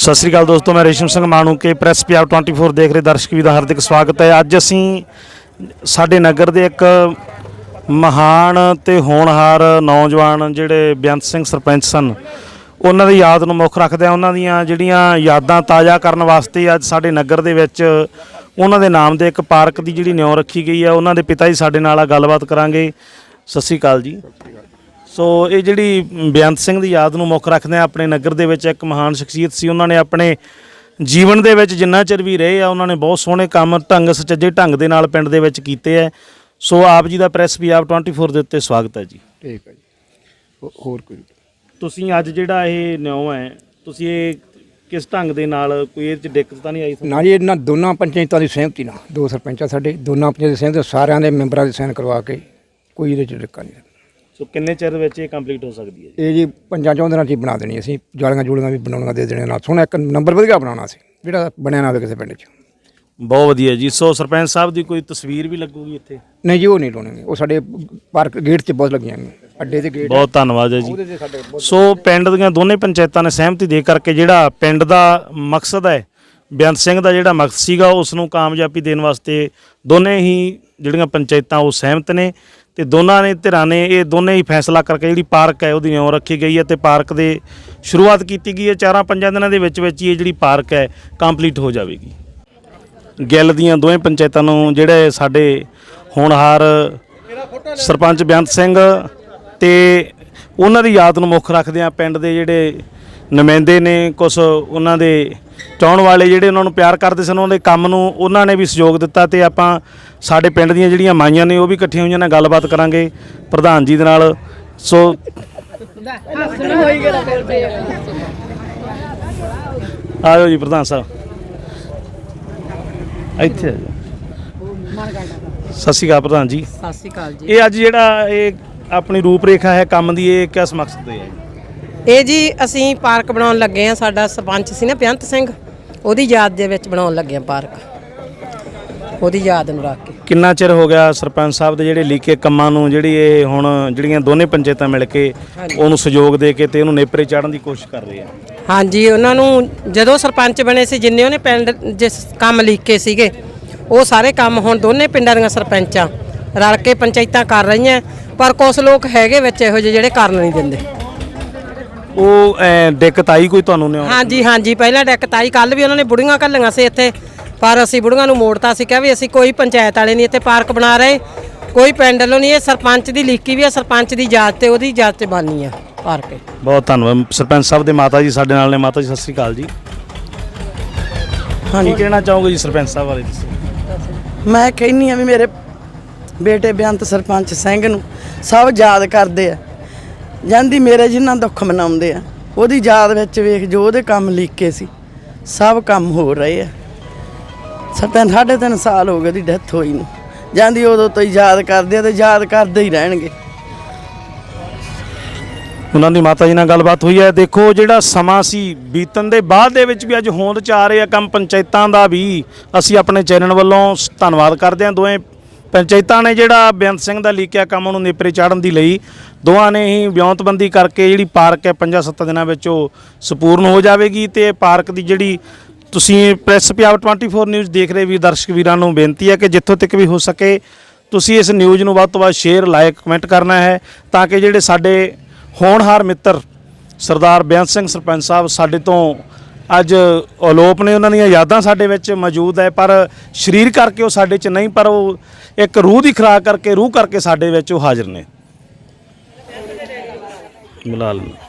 ਸਤਿ ਸ੍ਰੀ ਅਕਾਲ ਦੋਸਤੋ, ਮੈਂ ਰੇਸ਼ਮ ਸਿੰਘ ਮਾਣੂ ਮਾਣੂਕੇ ਪ੍ਰੈਸ ਪੰਜਾਬ 24 ਦੇਖ ਰਹੇ ਦਰਸ਼ਕ ਵੀ ਦਾ ਹਾਰਦਿਕ ਸਵਾਗਤ ਹੈ। ਅੱਜ ਅਸੀਂ ਸਾਡੇ ਨਗਰ ਦੇ ਇੱਕ ਮਹਾਨ ਤੇ ਹੋਣਹਾਰ ਨੌਜਵਾਨ ਜਿਹੜੇ ਬੇਅੰਤ ਸਿੰਘ ਸਰਪੰਚ ਸਨ, ਉਹਨਾਂ ਦੀ ਯਾਦ ਨੂੰ ਮੁੱਖ ਰੱਖਦੇ ਆ ਉਹਨਾਂ ਦੀਆਂ ਜਿਹੜੀਆਂ ਯਾਦਾਂ ਤਾਜ਼ਾ ਕਰਨ ਵਾਸਤੇ ਅੱਜ ਸਾਡੇ ਨਗਰ ਦੇ ਵਿੱਚ ਉਹਨਾਂ ਦੇ ਨਾਮ ਦੇ ਇੱਕ ਪਾਰਕ ਦੀ ਜਿਹੜੀ ਨਿਉ ਰੱਖੀ ਗਈ ਹੈ, ਉਹਨਾਂ ਦੇ ਪਿਤਾ ਜੀ ਸਾਡੇ ਨਾਲ ਆ, ਗੱਲਬਾਤ ਕਰਾਂਗੇ। ਸਤਿ ਸ੍ਰੀ ਅਕਾਲ ਜੀ। ਸੋ ਇਹ ਜਿਹੜੀ ਬੇਅੰਤ ਸਿੰਘ ਦੀ ਯਾਦ ਨੂੰ ਮੁੱਖ ਰੱਖਦੇ ਆ ਆਪਣੇ ਨਗਰ ਦੇ ਵਿੱਚ ਇੱਕ ਮਹਾਨ ਸ਼ਖਸੀਅਤ ਸੀ। ਉਹਨਾਂ ਨੇ ਆਪਣੇ ਜੀਵਨ ਦੇ ਵਿੱਚ ਜਿੰਨਾ ਚਿਰ ਵੀ ਰਹੇ ਆ ਉਹਨਾਂ ਨੇ ਬਹੁਤ ਸੋਹਣੇ ਕੰਮ ਢੰਗ ਸੁਚੱਜੇ ਢੰਗ ਦੇ ਨਾਲ ਪਿੰਡ ਦੇ ਵਿੱਚ ਕੀਤੇ ਆ। ਸੋ ਆਪ ਜੀ ਦਾ ਪ੍ਰੈਸ ਪੰਜਾਬ 24 ਦੇ ਉੱਤੇ ਸਵਾਗਤ ਹੈ ਜੀ। ਠੀਕ ਹੈ ਜੀ। ਹੋਰ ਕੋਈ? ਤੁਸੀਂ ਅੱਜ ਜਿਹੜਾ ਇਹ ਨਿਉ ਹੈ ਤੁਸੀਂ ਇਹ ਕਿਸ ਢੰਗ ਦੇ ਨਾਲ ਕੋਈ ਇਹ ਚ ਦਿੱਕਤ ਤਾਂ ਨਹੀਂ ਆਈ? ਨਾ ਜੀ ਇਹਨਾਂ ਦੋਨਾਂ ਪੰਚਾਇਤਾਂ ਦੀ ਸਹਿਮਤੀ ਨਾਲ ਦੋ ਸਰਪੰਚਾਂ ਸਾਡੇ ਦੋਨਾਂ ਪੰਚਾਇਤਾਂ ਦੀ ਸਹਿਮਤੀ ਸਾਰਿਆਂ ਦੇ ਮੈਂਬਰਾਂ ਦੇ ਸਾਈਨ ਕਰਵਾ ਕੇ ਕੋਈ ਇਹਦੇ ਚ ਡਿੱਕਾ ਨਹੀਂ ਸੋ ਕਿੰਨੇ ਚਿਰ ਵਿੱਚ ਇਹ ਕੰਪਲੀਟ ਹੋ ਸਕਦੀ ਹੈ ਜੀ? ਇਹ ਜੀ ਪੰਜਾਂ ਚੌਂ ਦਿਨਾਂ ਚ ਹੀ ਬਣਾ ਦੇਣੀ ਅਸੀਂ। ਜਾਲੀਆਂ ਜੂਲੀਆਂ ਵੀ ਬਣਾਉਣੀਆਂ ਦੇ ਦੇਣੇ ਨਾਲ। ਸੋਹਣਾ ਇੱਕ ਨੰਬਰ ਵਧੀਆ ਬਣਾਉਣਾ ਸੀ ਜਿਹੜਾ ਬਣਿਆ ਨਾ ਹੋਵੇ ਕਿਸੇ ਪਿੰਡ 'ਚ। ਬਹੁਤ ਵਧੀਆ ਜੀ। ਸੋ ਸਰਪੰਚ ਸਾਹਿਬ ਦੀ ਕੋਈ ਤਸਵੀਰ ਵੀ ਲੱਗੂਗੀ ਇੱਥੇ? ਨਹੀਂ ਜੀ ਉਹ ਨਹੀਂ ਲਾਉਣੀ। ਉਹ ਸਾਡੇ ਪਾਰਕ ਗੇਟ 'ਚ ਬਹੁਤ ਲੱਗੀਆਂ ਨੇ। ਅੱਡੇ ਦੇ ਗੇਟ ਬਹੁਤ ਧੰਨਵਾਦ ਹੈ ਜੀ। 'ਤੇ ਸੋ ਪਿੰਡ ਦੀਆਂ ਦੋਨੇ ਪੰਚਾਇਤਾਂ ਨੇ ਸਹਿਮਤੀ ਦੇ ਕਰਕੇ ਜਿਹੜਾ ਪਿੰਡ ਦਾ ਮਕਸਦ ਹੈ ਬੇਅੰਤ ਸਿੰਘ ਦਾ ਜਿਹੜਾ ਮਕਸਦ ਸੀਗਾ ਉਸ ਨੂੰ ਕਾਮਯਾਬੀ ਦੇਣ ਵਾਸਤੇ ਦੋਨੇ ਹੀ ਜਿਹੜੀਆਂ ਪੰਚਾਇਤਾਂ ਉਹ ਸਹਿਮਤ ਨੇ। ਤੇ ਦੋਨਾਂ ਨੇ ਧਿਰਾਂ ਨੇ ਇਹ ਦੋਨੇ ਹੀ ਫੈਸਲਾ ਕਰਕੇ ਜਿਹੜੀ ਪਾਰਕ ਹੈ ਉਹਦੀ ਨਿਉ ਰੱਖੀ ਗਈ ਹੈ ਤੇ ਪਾਰਕ ਦੇ ਸ਼ੁਰੂਆਤ ਕੀਤੀ ਗਈ ਹੈ। ਚਾਰਾਂ ਪੰਜਾਂ ਦਿਨਾਂ ਦੇ ਵਿੱਚ ਵਿੱਚ ਹੀ ਇਹ ਜਿਹੜੀ ਪਾਰਕ ਹੈ ਕੰਪਲੀਟ ਹੋ ਜਾਵੇਗੀ। ਗਿੱਲ ਦੀਆਂ ਦੋਵੇਂ ਪੰਚਾਇਤਾਂ ਨੂੰ ਜਿਹੜੇ ਸਾਡੇ ਹੋਣਹਾਰ ਸਰਪੰਚ ਬੇਅੰਤ ਸਿੰਘ ਤੇ ਉਹਨਾਂ ਦੀ ਯਾਦ ਨੂੰ ਮੁੱਖ ਰੱਖਦੇ ਆ ਪਿੰਡ ਦੇ ਜਿਹੜੇ ਨੁਮਾਇੰਦੇ ਨੇ ਕੁਝ ਉਹਨਾਂ ਦੇ ਚਾਹਣ ਵਾਲੇ ਜਿਹੜੇ ਉਹਨਾਂ ਨੂੰ ਪਿਆਰ ਕਰਦੇ ਸਨ ਉਹਨਾਂ ਦੇ ਕੰਮ ਨੂੰ ਉਹਨਾਂ ਨੇ ਵੀ ਸਹਿਯੋਗ ਦਿੱਤਾ ਤੇ ਆਪਾਂ ਸਾਡੇ ਪਿੰਡ ਦੀਆਂ ਜਿਹੜੀਆਂ ਮਾਈਆਂ ਨੇ ਉਹ ਵੀ ਇਕੱਠੀਆਂ ਹੋਈਆਂ ਨੇ ਗੱਲਬਾਤ ਕਰਾਂਗੇ ਪ੍ਰਧਾਨ ਜੀ ਦੇ ਨਾਲ। ਸੋ ਆਇਓ ਜੀ ਪ੍ਰਧਾਨ ਸਾਹਿਬ। ਇੱਥੇ ਆ ਜਾਓ। ਸਤਿ ਸ਼੍ਰੀ ਅਕਾਲ ਪ੍ਰਧਾਨ ਜੀ। ਸਤਿ ਸ਼੍ਰੀ ਅਕਾਲ ਜੀ। ਇਹ ਅੱਜ ਜਿਹੜਾ ਇਹ ਆਪਣੀ ਰੂਪ ਰੇਖਾ ਹੈ ਕੰਮ ਦੀ ਇਹ ਕਿਸ ਮਕਸਦ ਤੇ ਹੈ? ਇਹ ਜੀ ਅਸੀਂ ਪਾਰਕ ਬਣਾਉਣ ਲੱਗੇ ਆ ਸਾਡਾ ਸਰਪੰਚ ਸੀ ਨਾ ਬੇਅੰਤ ਸਿੰਘ ਉਹਦੀ ਯਾਦ ਦੇ ਵਿੱਚ ਬਣਾਉਣ ਲੱਗੇ ਆ ਪਾਰਕ। ਉਹਦੀ ਯਾਦ ਨੂੰ ਰੱਖ ਕੇ। ਕਿੰਨਾ ਚਿਰ ਹੋ ਗਿਆ ਸਰਪੰਚ ਸਾਹਿਬ ਦੇ ਜਿਹੜੇ ਲੀਕੇ ਕੰਮਾਂ ਨੂੰ ਜਿਹੜੀ ਇਹ ਹੁਣ ਜਿਹੜੀਆਂ ਦੋਨੇ ਪੰਚਾਇਤਾਂ ਮਿਲ ਕੇ ਉਹਨੂੰ ਸਹਿਯੋਗ ਦੇ ਕੇ ਤੇ ਉਹਨੂੰ ਨੇਪਰੇ ਚਾੜਨ ਦੀ ਕੋਸ਼ਿਸ਼ ਕਰ ਰਹੇ ਆ? ਹਾਂਜੀ ਉਹਨਾਂ ਨੂੰ ਜਦੋਂ ਸਰਪੰਚ ਬਣੇ ਸੀ ਜਿੰਨੇ ਉਹਨੇ ਪਿੰਡ ਜਿਸ ਕੰਮ ਲੀਕੇ ਸੀਗੇ ਉਹ ਸਾਰੇ ਕੰਮ ਹੁਣ ਦੋਨੇ ਪਿੰਡਾਂ ਦੀਆਂ ਸਰਪੰਚਾਂ ਰਲ ਕੇ ਪੰਚਾਇਤਾਂ ਕਰ ਰਹੀਆਂ ਪਰ ਕੁਝ ਲੋਕ ਹੈਗੇ ਵਿੱਚ ਇਹੋ ਜਿਹੇ ਜਿਹੜੇ ਕਰਨ ਨਹੀਂ ਦਿੰਦੇ। ਉਹ ਐਂ ਦਿੱਕਤ ਆਈ ਕੋਈ ਤੁਹਾਨੂੰ ਨੇ ਹਾਂਜੀ ਹਾਂਜੀ ਪਹਿਲਾਂ ਡੈਕ ਤਾਈ ਕੱਲ ਵੀ ਉਹਨਾਂ ਨੇ ਬੁੜੀਆਂ ਘੱਲੀਆਂ ਸੀ ਇੱਥੇ ਪਰ ਅਸੀਂ ਬੁੜੀਆਂ ਨੂੰ ਮੋੜਤਾ ਸੀ ਕਿਹਾ ਵੀ ਅਸੀਂ ਕੋਈ ਪੰਚਾਇਤ ਵਾਲੇ ਨਹੀਂ ਇੱਥੇ ਪਾਰਕ ਬਣਾ ਰਹੇ ਕੋਈ ਪਿੰਡ ਵੱਲੋਂ ਨਹੀਂ ਇਹ ਸਰਪੰਚ ਦੀ ਲੀਕੀ ਵੀ ਹੈ ਸਰਪੰਚ ਦੀ ਯਾਦ ਤੇ ਉਹਦੀ ਯਾਦ ਤੇ ਬਾਨੀ ਆ ਪਾਰਕ। ਇਹ। ਬਹੁਤ ਧੰਨਵਾਦ ਸਰਪੰਚ ਸਾਹਿਬ ਦੇ ਮਾਤਾ ਜੀ ਸਾਡੇ ਨਾਲ ਨੇ ਮਾਤਾ ਜੀ ਸਤਿ ਸ਼੍ਰੀ ਅਕਾਲ ਜੀ। ਕੀ ਕਹਿਣਾ ਚਾਹੋਗੇ ਜੀ ਸਰਪੰਚ ਸਾਹਿਬ ਬਾਰੇ ਮੈਂ ਕਹਿੰਨੀ ਆ ਵੀ ਮੇਰੇ ਬੇਟੇ ਬੇਅੰਤ ਸਰਪੰਚ ਸਿੰਘ ਨੂੰ ਸਭ ਯਾਦ ਕਰਦੇ ਆ। ਜਾਂਦੀ ਮੇਰੇ ਜਿੰਨਾ ਦੁੱਖ ਮਨਾਉਂਦੇ ਆ, ਉਹਦੀ ਯਾਦ ਵਿੱਚ ਵੇਖ ਜੋ ਉਹਦੇ ਕੰਮ ਲੀਕੇ ਸੀ, ਸਭ ਕੰਮ ਹੋ ਰਹੇ ਆ। ਸਰਪੰਚ ਸਾਢੇ ਤਿੰਨ ਸਾਲ ਹੋ ਗਏ ਉਹਦੀ ਡੈਥ ਹੋਈ ਨੂੰ। ਜਾਂਦੀ ਉਦੋਂ ਤੋਂ ਹੀ ਯਾਦ ਕਰਦੇ ਆ ਤੇ ਯਾਦ ਕਰਦੇ ਹੀ ਰਹਿਣਗੇ। ਉਹਨਾਂ ਦੀ ਮਾਤਾ ਜੀ ਨਾਲ ਗੱਲਬਾਤ ਹੋਈ ਹੈ। ਦੇਖੋ ਜਿਹੜਾ ਸਮਾਂ ਸੀ, ਬੀਤਣ ਦੇ ਬਾਅਦ ਦੇ ਵਿੱਚ ਵੀ ਅੱਜ ਹੋਂਦ ਚ ਆ ਰਹੇ ਆ ਕੰਮ ਪੰਚਾਇਤਾਂ ਦਾ ਵੀ। ਅਸੀਂ ਆਪਣੇ ਚੈਨਲ ਵੱਲੋਂ ਧੰਨਵਾਦ ਕਰਦੇ ਹਾਂ ਦੋਵੇਂ ਪੰਚਾਇਤਾਂ ਨੇ ਜਿਹੜਾ ਬੇਅੰਤ ਸਿੰਘ ਦਾ ਲੀਕਿਆ ਕੰਮ ਨੂੰ ਨੇਪਰੇ ਚਾੜਨ ਦੀ ਲਈ ਦੋਵਾਂ ਨੇ ਹੀ ਵਿਉਂਤਬੰਦੀ ਕਰਕੇ ਜਿਹੜੀ ਪਾਰਕ ਹੈ 5-7 ਦਿਨਾਂ ਵਿੱਚ ਉਹ ਸੰਪੂਰਨ ਹੋ ਜਾਵੇਗੀ ਤੇ ਪਾਰਕ ਦੀ ਜਿਹੜੀ ਤੁਸੀਂ ਪ੍ਰੈਸ ਪੰਜਾਬ 24 ਨਿਊਜ਼ ਦੇਖ ਰਹੇ ਵੀ ਦਰਸ਼ਕ ਵੀਰਾਂ ਨੂੰ ਬੇਨਤੀ ਹੈ ਕਿ ਜਿੱਥੋਂ ਤੱਕ ਵੀ ਹੋ ਸਕੇ ਤੁਸੀਂ ਇਸ ਨਿਊਜ਼ ਨੂੰ ਵੱਧ ਤੋਂ ਵੱਧ ਸ਼ੇਅਰ, ਲਾਇਕ, ਕਮੈਂਟ ਕਰਨਾ ਹੈ ਤਾਂ ਕਿ ਜਿਹੜੇ ਸਾਡੇ ਹੋਣਹਾਰ ਮਿੱਤਰ ਸਰਦਾਰ ਬੇਅੰਤ ਸਿੰਘ ਸਰਪੰਚ ਸਾਹਿਬ ਸਾਡੇ ਤੋਂ ਅੱਜ ਅਲੋਪ ਨੇ ਉਹਨਾਂ ਦੀਆਂ ਯਾਦਾਂ ਸਾਡੇ ਵਿੱਚ ਮੌਜੂਦ ਹੈ ਪਰ ਸਰੀਰ ਕਰਕੇ ਉਹ ਸਾਡੇ 'ਚ ਨਹੀਂ ਪਰ ਉਹ ਇੱਕ ਰੂਹ ਦੀ ਖੁਰਾਕ ਕਰਕੇ ਰੂਹ ਕਰਕੇ ਸਾਡੇ ਵਿੱਚ ਉਹ ਹਾਜ਼ਰ ਨੇ। ਮਿਲਾ ਲੈਣਾ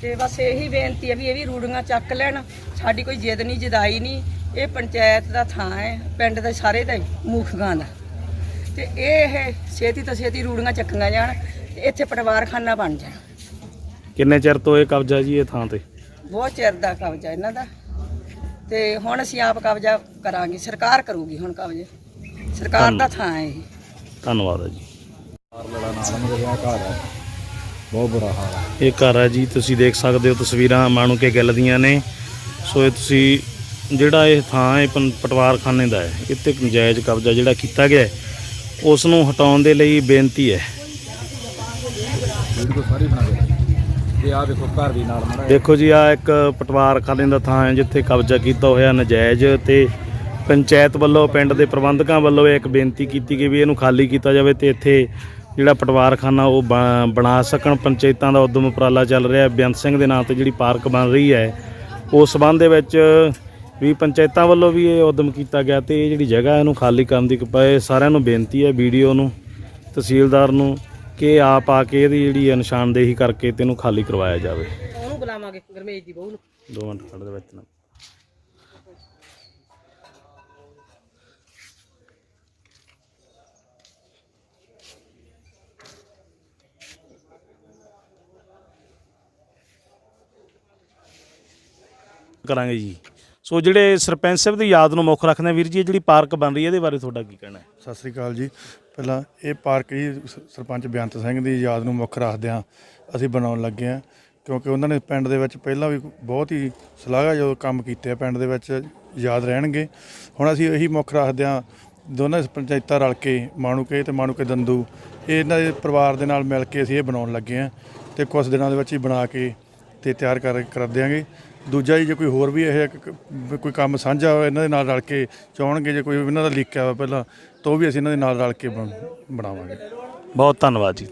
ਤੇ ਬਸ ਇਹੀ ਬੇਨਤੀ ਹੈ ਵੀ ਇਹ ਵੀ ਰੂੜੀਆਂ ਚੱਕ ਲੈਣ ਸਾਡੀ ਕੋਈ ਜਿੱਦ ਨਹੀਂ ਜਦਾਈ ਨਹੀਂ ਇਹ ਪੰਚਾਇਤ ਦਾ ਥਾਂ ਹੈ ਪਿੰਡ ਦੇ ਸਾਰੇ ਦਾ ਹੀ, ਮੂਖਗਾਂ ਦਾ। ਤੇ ਇਹ ਇਹ ਛੇਤੀ ਤੋਂ ਛੇਤੀ ਰੂੜੀਆਂ ਚੱਕੀਆਂ ਜਾਣ ਤੇ ਇੱਥੇ ਪਰਿਵਾਰਖਾਨਾ ਬਣ ਜਾਣ। ਕਿੰਨੇ ਚਿਰ ਤੋਂ ਇਹ ਕਬਜ਼ਾ ਜੀ ਇਹ ਥਾਂ ਤੇ? ਬਹੁਤ ਚਿਰ ਦਾ ਕਬਜ਼ਾ ਇਹਨਾਂ ਦਾ। ਤੇ ਹੁਣ ਅਸੀਂ ਆਪ ਕਬਜ਼ਾ ਕਰਾਂਗੇ ਸਰਕਾਰ ਕਰੂਗੀ ਹੁਣ ਕਬਜ਼ੇ। ਸਰਕਾਰ ਦਾ ਥਾਂ ਹੈ ਇਹ। ਧੰਨਵਾਦ ਹੈ ਜੀ। ਬਹੁਤ ਬੁਰਾ ਹਾਲ ਹੈ। ਇਹ ਘਰ ਹੈ ਜੀ ਤੁਸੀਂ ਦੇਖ ਸਕਦੇ ਹੋ ਤਸਵੀਰਾਂ ਮਾਣੂ ਕੇ ਗਿੱਲ ਦੀਆਂ ਨੇ। ਸੋ ਇਹ ਤੁਸੀਂ ਜਿਹੜਾ ਇਹ ਥਾਂ ਹੈ ਪਟਵਾਰਖਾਨੇ ਦਾ ਹੈ। ਇੱਥੇ ਇੱਕ ਨਜਾਇਜ਼ ਕਬਜ਼ਾ ਜਿਹੜਾ ਕੀਤਾ ਗਿਆ ਹੈ। ਉਸ ਨੂੰ ਹਟਾਉਣ ਦੇ ਲਈ ਬੇਨਤੀ ਹੈ। ਦੇਖੋ ਜੀ ਆ ਇੱਕ ਪਟਵਾਰਖਾਨੇ ਦਾ ਥਾਂ ਹੈ ਜਿੱਥੇ ਕਬਜ਼ਾ ਕੀਤਾ ਹੋਇਆ ਨਜਾਇਜ਼ ਤੇ ਪੰਚਾਇਤ ਵੱਲੋਂ ਪਿੰਡ ਦੇ ਪ੍ਰਬੰਧਕਾਂ ਵੱਲੋਂ ਇੱਕ ਬੇਨਤੀ ਕੀਤੀ ਗਈ ਵੀ ਇਹਨੂੰ ਖਾਲੀ ਕੀਤਾ ਜਾਵੇ ਤੇ ਇੱਥੇ ਜਿਹੜਾ ਪਟਵਾਰਖਾਨਾ ਉਹ ਬਣਾ ਸਕਣ। ਪੰਚਾਇਤਾਂ ਦਾ ਉਦਮ ਉਪਰਾਲਾ ਚੱਲ ਰਿਹਾ ਬੇਅੰਤ ਸਿੰਘ ਦੇ ਨਾਂ ਤੇ ਜਿਹੜੀ ਪਾਰਕ ਬਣ ਰਹੀ ਹੈ ਉਸ ਸਬੰਧ ਦੇ ਵਿੱਚ ਵੀ ਪੰਚਾਇਤਾਂ ਵੱਲੋਂ ਵੀ ਇਹ ਉਦਮ ਕੀਤਾ ਗਿਆ ਤੇ ਇਹ ਜਿਹੜੀ ਜਗ੍ਹਾ ਇਹਨੂੰ ਖਾਲੀ ਕਰਨ ਦੀ ਪਏ ਸਾਰਿਆਂ ਨੂੰ ਬੇਨਤੀ ਹੈ ਵੀਡੀਓ ਨੂੰ ਤਹਿਸੀਲਦਾਰ ਨੂੰ ਕਿ ਆਪ ਆ ਕੇ ਇਹਦੀ ਜਿਹੜੀ ਨਿਸ਼ਾਨਦੇਹੀ ਕਰਕੇ ਤੇ ਇਹਨੂੰ ਖਾਲੀ ਕਰਵਾਇਆ ਜਾਵੇ। ਉਹਨੂੰ ਬੁਲਾਵਾਂਗੇ ਗਰਮੇਜ ਦੀ ਬਹੂ ਨੂੰ। ਦੋ ਮਿੰਟ ਖੜ ਦੇ ਵਿੱਚ ਨਾ। ਕਰਾਂਗੇ ਜੀ। ਸੋ ਜਿਹੜੇ ਸਰਪੰਚ ਸਾਹਿਬ ਦੀ ਯਾਦ ਨੂੰ ਮੁੱਖ ਰੱਖਦੇ ਆ ਵੀਰ ਜੀ, ਇਹ ਜਿਹੜੀ ਪਾਰਕ ਬਣ ਰਹੀ ਹੈ, ਇਹਦੇ ਬਾਰੇ ਤੁਹਾਡਾ ਕੀ ਕਹਿਣਾ ਹੈ? ਸਤਿ ਸ੍ਰੀ ਅਕਾਲ ਜੀ। ਪਹਿਲਾਂ ਇਹ ਪਾਰਕ ਜੀ, ਸ- ਸਰਪੰਚ ਬੇਅੰਤ ਸਿੰਘ ਦੀ ਯਾਦ ਨੂੰ ਮੁੱਖ ਰੱਖਦਿਆਂ ਅਸੀਂ ਬਣਾਉਣ ਲੱਗੇ ਹਾਂ, ਕਿਉਂਕਿ ਉਹਨਾਂ ਨੇ ਪਿੰਡ ਦੇ ਵਿੱਚ ਪਹਿਲਾਂ ਵੀ ਬਹੁਤ ਹੀ ਸ਼ਲਾਘਾਯੋਗ ਕੰਮ ਕੀਤੇ ਆ, ਪਿੰਡ ਦੇ ਵਿੱਚ ਯਾਦ ਰਹਿਣਗੇ। ਹੁਣ ਅਸੀਂ ਇਹੀ ਮੁੱਖ ਰੱਖਦਿਆਂ ਦੋਨਾਂ ਪੰਚਾਇਤਾਂ ਰਲ ਕੇ, ਮਾਣੂਕੇ ਤੇ ਮਾਣੂਕੇ ਦੰਦੂ, ਇਹ ਇਹਨਾਂ ਦੇ ਪਰਿਵਾਰ ਦੇ ਨਾਲ ਮਿਲ ਕੇ ਅਸੀਂ ਇਹ ਬਣਾਉਣ ਲੱਗੇ ਹਾਂ ਤੇ ਕੁਝ ਦਿਨਾਂ ਦੇ ਵਿੱਚ ਹੀ ਬਣਾ ਕੇ ਤੇ ਤਿਆਰ ਕਰ ਕਰ ਦਿਆਂਗੇ। ਦੂਜਾ ਜੀ, ਜੇ ਕੋਈ ਹੋਰ ਵੀ ਇਹ ਕ- ਕੋਈ ਕੰਮ ਸਾਂਝਾ ਹੋਇਆ, ਇਹਨਾਂ ਦੇ ਨਾਲ ਰਲ ਕੇ ਚਾਹਣਗੇ, ਜੇ ਕੋਈ ਇਹਨਾਂ ਦਾ ਲੀਕ ਆ ਪਹਿਲਾਂ, ਤਾਂ ਉਹ ਵੀ ਅਸੀਂ ਇਹਨਾਂ ਦੇ ਨਾਲ ਰਲ ਕੇ ਬਣ- ਬਣਾਵਾਂਗੇ। ਬਹੁਤ ਧੰਨਵਾਦ ਜੀ।